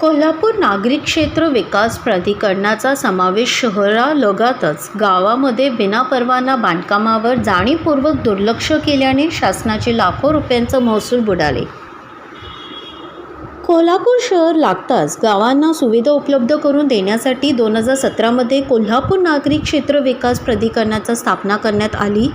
कोल्हापूर नागरिक क्षेत्र विकास प्राधिकरणाचा समावेश शहरालगतच गावामध्ये विनापरवाना बांधकामावर जाणीवपूर्वक दुर्लक्ष केल्याने शासनाचे लाखो रुपयांचं महसूल बुडाले. कोल्हापूर शहर लागताच गावांना सुविधा उपलब्ध करून देण्यासाठी दोन हजार सतरामध्ये कोल्हापूर नागरिक क्षेत्र विकास प्राधिकरणाचा स्थापना करण्यात आली.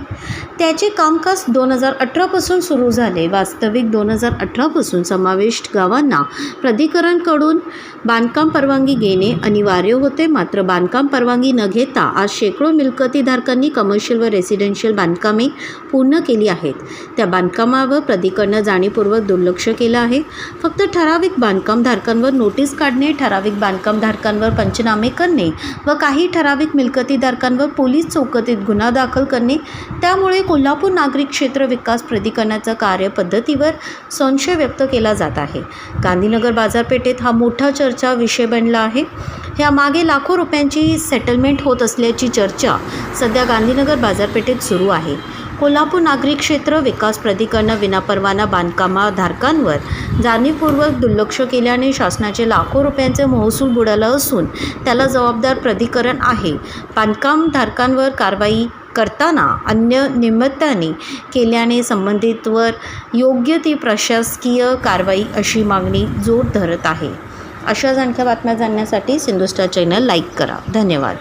त्याचे कामकाज दोन हजार अठरापासून सुरू झाले. वास्तविक दोन हजार अठरापासून समाविष्ट गावांना प्राधिकरणकडून बांधकाम परवानगी घेणे अनिवार्य होते. मात्र बांधकाम परवानगी न घेता आज शेकडो मिळकतीधारकांनी कमर्शियल व रेसिडेन्शियल बांधकामे पूर्ण केली आहेत. त्या बांधकामावर प्राधिकरणं जाणीवपूर्वक दुर्लक्ष केलं आहे. फक्त ठराव ठराविक बांधकामधारकांवर नोटीस काढणे ठराविक बांधकामधारकांवर पंचनामे करणे व काही ठराविक मिळकतीधारकांवर पोलीस चौकटीत गुन्हा दाखल करणे त्यामुळे कोल्हापूर नागरिक क्षेत्र विकास प्राधिकरणाच्या कार्यपद्धतीवर संशय व्यक्त केला जात आहे. गांधीनगर बाजारपेठेत हा मोठा चर्चा विषय बनला आहे. यामागे लाखो रुपयांची सेटलमेंट होत असल्याची चर्चा सध्या गांधीनगर बाजारपेठेत सुरू आहे. कोल्हापूर नागरिक क्षेत्र विकास प्राधिकरणं विनापरवाना बांधकामाधारकांवर जाणीवपूर्वक दुर्लक्ष केल्याने शासनाचे लाखो रुपयांचे महसूल बुडालं असून त्याला जबाबदार प्राधिकरण आहे. बांधकामधारकांवर कारवाई करताना अन्य निमित्ताने केल्याने संबंधितवर योग्य ती प्रशासकीय कारवाई अशी मागणी जोर धरत आहे. अशाच आणखी बातम्या जाणण्यासाठी सिंधुस्टार चॅनल लाईक करा. धन्यवाद.